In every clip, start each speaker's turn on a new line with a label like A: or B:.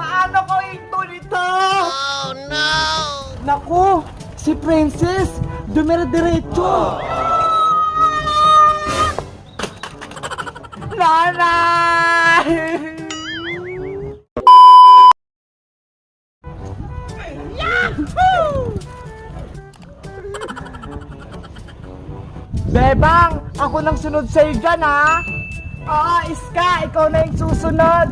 A: Paano ko ito nito? Oh no! Naku, si Princess, dumire-diretso. Nanay! Bebang, ako nang sunod sa'yo dyan, ha? Oo, Iska, ikaw na yung susunod.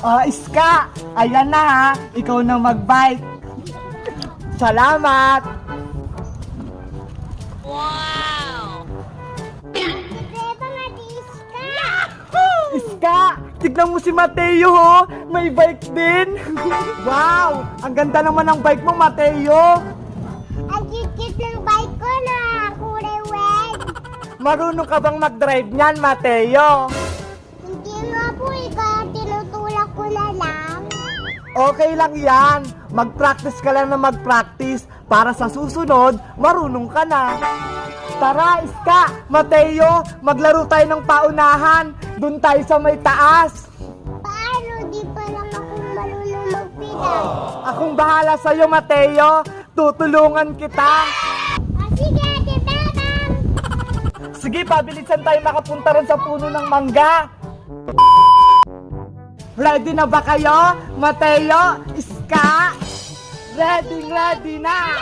A: Oo, Iska, ayan na, ha? Ikaw na mag-bike. Salamat! Iska, tignan mo si Mateo, ho. May bike din. wow, ang ganda naman ng bike mo, Mateo.
B: Ang cute ng bike ko na kulay red.
A: Marunong ka bang mag-drive niyan, Mateo? Okay lang yan. Mag-practice ka lang na mag-practice para sa susunod, marunong ka na. Tara, Iska, Mateo, maglaro tayo ng paunahan. Doon tayo sa may taas.
B: Paano? Di pa lang ako marunong magpidal.
A: Akong bahala sa'yo, Mateo. Tutulungan kita.
B: Ah, sige, ate Bebang.
A: Sige, pabilisan tayo makapunta rin sa puno ng mangga. Ready na ba kayo? Mateo, Iska? Ready, ready na!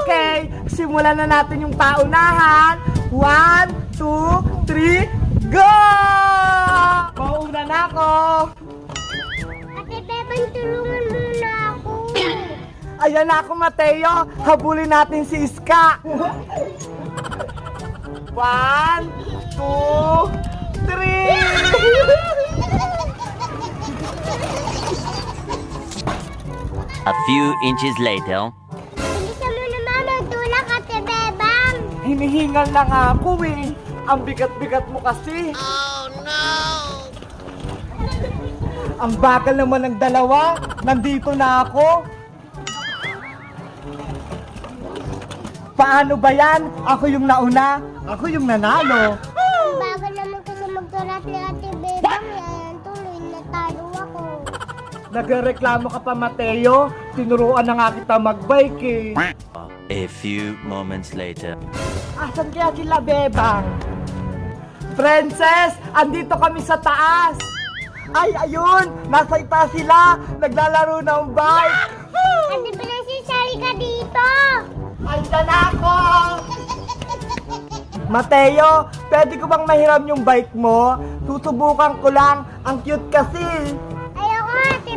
A: Okay, simulan na natin yung paunahan. One, two, three, go! Mauna na ako.
B: Ate Bebang, tulungan mo na ako.
A: Ayan na ako, Mateo. Habulin natin si Iska. One, two,
C: few inches later.
B: Bilisan mo naman magtulak, ate Bebang.
A: Hinihingal na nga ako eh. Ang bigat-bigat mo kasi. Oh no! Ang bagal naman ng dalawa. Nandito na ako. Paano ba yan? Ako yung nauna. Ako yung nanalo.
B: Ang bagal naman kasi magtulak ni ate Bebang. Yan,
A: Nagreklamo ka pa, Mateo. Tinuruan na nga kita magbike eh.
C: A few moments later.
A: Asan kaya sila, Bebang? Princess, andito kami sa taas. Ay, ayun! Nasa itaas sila! Naglalaro ng bike!
B: Ate Princess, sali ka dito.
A: Andyan ako! Mateo, pwede ko bang mahiram yung bike mo? Susubukan ko lang. Ang cute kasi.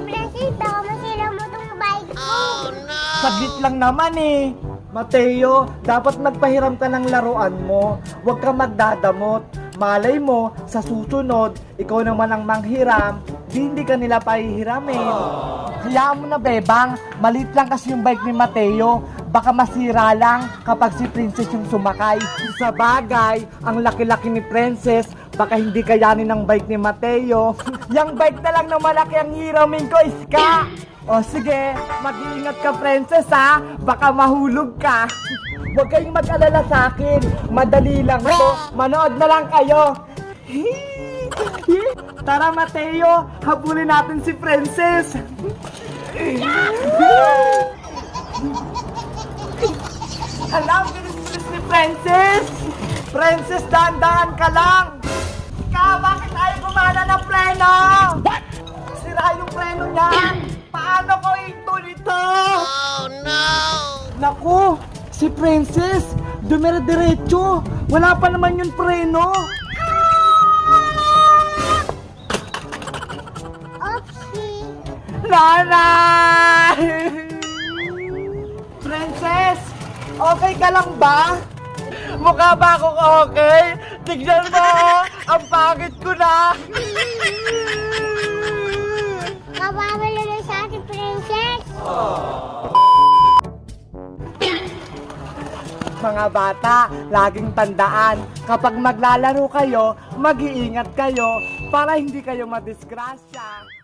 B: Princess. Baka masira mo tong bike ko.
A: Saglit lang naman eh. Mateo, dapat magpahiram ka ng laruan mo. Huwag ka magdadamot. Malay mo, sa susunod, ikaw naman ang manghiram, di hindi ka nila pahihiramin. Hayaan mo na, Bebang. Malit lang kasi yung bike ni Mateo. Baka masira lang kapag si Princess yung sumakay. Sa bagay, ang laki-laki ni Princess, baka hindi kayanin ng bike ni Mateo. Yang bike na lang na malaki ang hiramin ko, Iska! O sige, mag-iingat ka, Princess, ha? Baka mahulog ka. Huwag kayong mag-alala sa akin. Madali lang to. Manood na lang kayo. Tara, Mateo. Habulin natin si Princess. Alam, bilis-bilis ni Princess. Princess, dahan-dahan ka lang. Ika, bakit ayaw gumana ng preno? What? Sira yung preno niya. Paano ko ito nito? Oh, no! Naku, si Princess, dumire-diretso. Wala pa naman yung preno.
B: Oopsie.
A: Nanay! Princess, okay ka lang ba? Mukha ba akong okay? Tignan mo, ang pangit ko na.
B: Kababala na sa ate Princess.
A: Mga bata, laging tandaan, kapag maglalaro kayo, mag-iingat kayo para hindi kayo madisgrasya.